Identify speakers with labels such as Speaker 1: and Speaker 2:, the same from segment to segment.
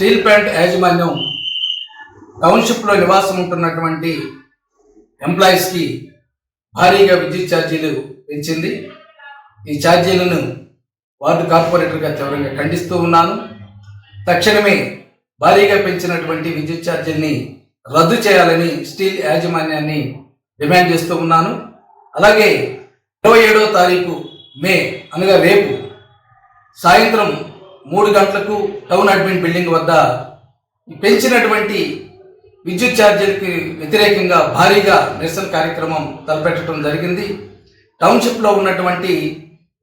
Speaker 1: Steel plant యాజమాన్యం టౌన్షిప్లో నివాసం ఉంటున్నటువంటి ఎంప్లాయీస్కి భారీగా విద్యుత్ ఛార్జీలు పెంచింది. ఈ ఛార్జీలను వార్డు కార్పొరేటర్గా తీవ్రంగా ఖండిస్తూ ఉన్నాను. తక్షణమే భారీగా పెంచినటువంటి విద్యుత్ ఛార్జీల్ని రద్దు చేయాలని స్టీల్ యాజమాన్యాన్ని డిమాండ్ చేస్తూ ఉన్నాను. అలాగే ఇరవై ఏడో తారీఖు మే అనగా రేపు సాయంత్రం మూడు గంటలకు టౌన్ అడ్మిన్ బిల్డింగ్ వద్ద పెంచినటువంటి విద్యుత్ ఛార్జీలకి వ్యతిరేకంగా భారీగా నిరసన కార్యక్రమం తలపెట్టడం జరిగింది. టౌన్షిప్లో ఉన్నటువంటి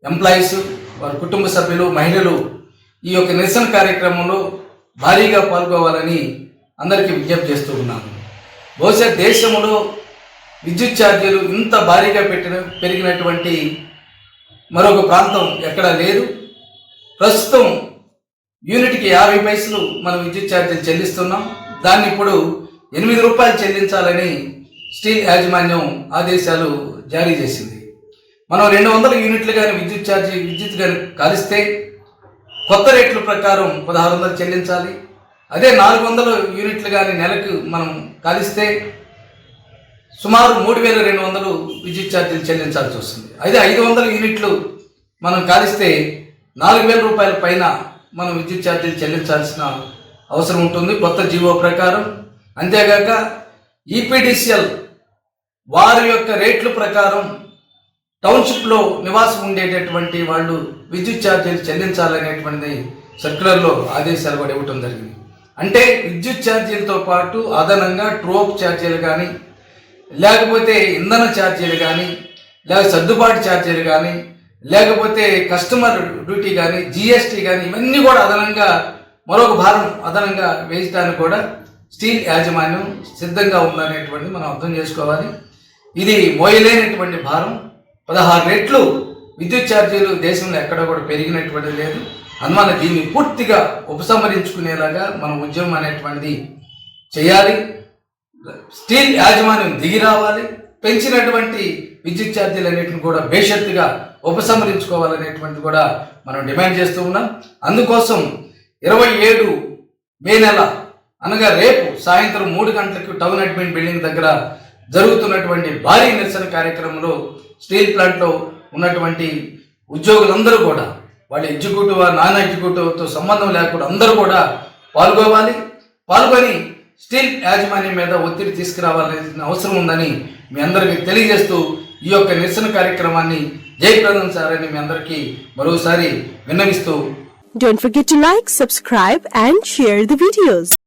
Speaker 1: ఎంప్లాయీస్ వారి కుటుంబ సభ్యులు మహిళలు ఈ యొక్క నిరసన కార్యక్రమంలో భారీగా పాల్గొవాలని అందరికీ విజ్ఞప్తి చేస్తూ ఉన్నాను బహుశా దేశంలో విద్యుత్ ఛార్జీలు ఇంత భారీగా పెట్టిన పెరిగినటువంటి మరొక ప్రాంతం ఎక్కడా లేదు. ప్రస్తుతం యూనిట్కి యాభై పైసలు మనం విద్యుత్ ఛార్జీలు చెల్లిస్తున్నాం. దాన్ని ఇప్పుడు ఎనిమిది రూపాయలు చెల్లించాలని స్టీల్ యాజమాన్యం ఆదేశాలు జారీ చేసింది. మనం రెండు వందల యూనిట్లు కానీ విద్యుత్ ఛార్జీ విద్యుత్ కానీ కాలిస్తే కొత్త రేట్ల ప్రకారం పదహారు వందలు చెల్లించాలి. అదే నాలుగు వందల యూనిట్లు కానీ నెలకు మనం కాలిస్తే సుమారు మూడు వేల రెండు వందలు విద్యుత్ ఛార్జీలు చెల్లించాల్సి వస్తుంది. అయితే ఐదు వందల యూనిట్లు మనం కాలిస్తే నాలుగు వేల రూపాయల పైన మనం విద్యుత్ ఛార్జీలు చెల్లించాల్సిన అవసరం ఉంటుంది కొత్త జీవో ప్రకారం. అంతేగాక ఈపీడీసీఎల్ వారి యొక్క రేట్ల ప్రకారం టౌన్షిప్లో నివాసం ఉండేటటువంటి వాళ్ళు విద్యుత్ ఛార్జీలు చెల్లించాలనేటువంటిది సర్క్యులర్లో ఆదేశాలు కూడా ఇవ్వటం జరిగింది. అంటే విద్యుత్ ఛార్జీలతో పాటు అదనంగా ట్రోప్ ఛార్జీలు కానీ లేకపోతే ఇంధన ఛార్జీలు కానీ లేక సర్దుబాటు ఛార్జీలు కానీ లేకపోతే కస్టమర్ డ్యూటీ కానీ జిఎస్టీ కానీ ఇవన్నీ కూడా అదనంగా మరొక భారం అదనంగా వేయడానికి కూడా స్టీల్ యాజమాన్యం సిద్ధంగా ఉందనేటువంటిది మనం అర్థం చేసుకోవాలి. ఇది మోయలేనటువంటి భారం. పదహారు రెట్లు విద్యుత్ ఛార్జీలు దేశంలో ఎక్కడ కూడా పెరిగినటువంటి లేదు. అందువల్ల దీన్ని పూర్తిగా ఉపసంహరించుకునేలాగా మన ఉద్యమం అనేటువంటిది చేయాలి. స్టీల్ యాజమాన్యం దిగి రావాలి. పెంచినటువంటి విద్యుత్ ఛార్జీలు అనేటివి కూడా బేషరతుగా ఉపసంహరించుకోవాలనేటువంటి కూడా మనం డిమాండ్ చేస్తూ ఉన్నాం. అందుకోసం ఇరవై ఏడు మే నెల అనగా రేపు సాయంత్రం మూడు గంటలకు టౌన్ అడ్మిన్ బిల్డింగ్ దగ్గర జరుగుతున్నటువంటి భారీ నిరసన కార్యక్రమంలో స్టీల్ ప్లాంట్లో ఉన్నటువంటి ఉద్యోగులందరూ కూడా వాళ్ళ ఎగ్జిక్యూటివ్ నాన్ ఎగ్జిక్యూటివ్తో సంబంధం లేకుండా అందరూ కూడా పాల్గొవాలి. పాల్గొని స్టీల్ యాజమాన్యం మీద ఒత్తిడి తీసుకురావాల్సిన అవసరం ఉందని మీ అందరికీ తెలియజేస్తూ ఈ యొక్క నిరసన కార్యక్రమాన్ని జయప్రదం సార్ అని మీ అందరికీ మరోసారి విన్నవిస్తూ
Speaker 2: Don't forget to like, subscribe and share the videos.